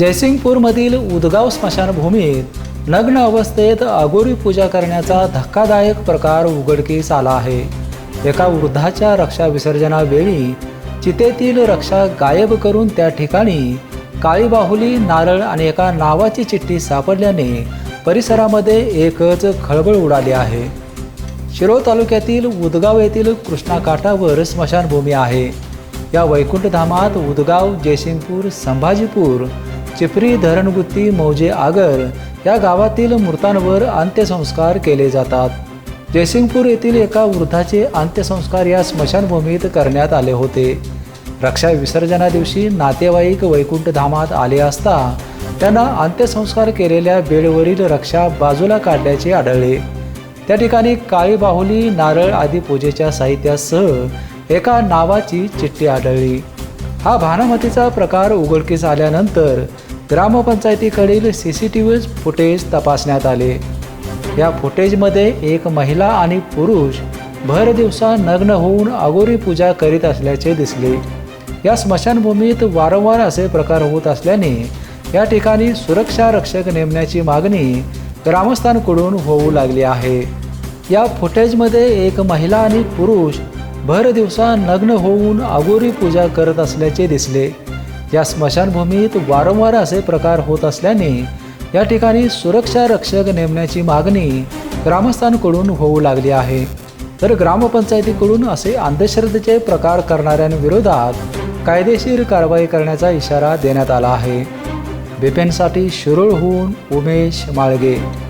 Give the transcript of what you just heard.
जयसिंगपूरमधील उदगाव स्मशानभूमीत नग्न अवस्थेत अगोरी पूजा करण्याचा धक्कादायक प्रकार उघडकीस आला आहे. एका वृद्धाच्या रक्षा विसर्जनावेळी चितेतील रक्षा गायब करून त्या ठिकाणी काळी बाहुली नारळ आणि एका नावाची चिठ्ठी सापडल्याने परिसरामध्ये एकच खळबळ उडाली आहे. शिरोळ तालुक्यातील उदगाव येथील कृष्णाकाठावर स्मशानभूमी आहे. या वैकुंठधामात उदगाव जयसिंगपूर संभाजीपूर चिपरी धरणगुत्ती मौजे आगर या गावातील मृतांवर अंत्यसंस्कार केले जातात. जयसिंगपूर येथील एका वृद्धाचे अंत्यसंस्कार या स्मशानभूमीत करण्यात आले होते. रक्षा विसर्जना दिवशी नातेवाईक वैकुंठधामात आले असता त्यांना अंत्यसंस्कार केलेल्या बेडवरील रक्षा बाजूला काढल्याचे आढळले. त्या ठिकाणी काळी बाहुली नारळ आदी पूजेच्या साहित्यासह एका नावाची चिठ्ठी आढळली. हा भानामतीचा प्रकार उघडकीस आल्यानंतर ग्रामपंचायतीकडील C C T V footage तपासण्यात आले. या फुटेजमध्ये एक महिला आणि पुरुष भर दिवसा नग्न होऊन अगोरी पूजा करीत असल्याचे दिसले. या स्मशानभूमीत वारंवार असे प्रकार होत असल्याने या ठिकाणी सुरक्षा रक्षक नेमण्याची मागणी ग्रामस्थांकडून होऊ लागली आहे. या फुटेजमध्ये एक महिला आणि पुरुष भर दिवसा नग्न होऊन अगोरी पूजा करत असल्याचे दिसले. या स्मशानभूमीत वारंवार असे प्रकार होत असल्याने या ठिकाणी सुरक्षा रक्षक नेमण्याची मागणी ग्रामस्थांकडून होऊ लागली आहे. तर ग्रामपंचायतीकडून असे अंधश्रद्धेचे प्रकार करणाऱ्यांविरोधात कायदेशीर कारवाई करण्याचा इशारा देण्यात आला आहे. बिपेनसाठी शिरूळहून उमेश माळगे.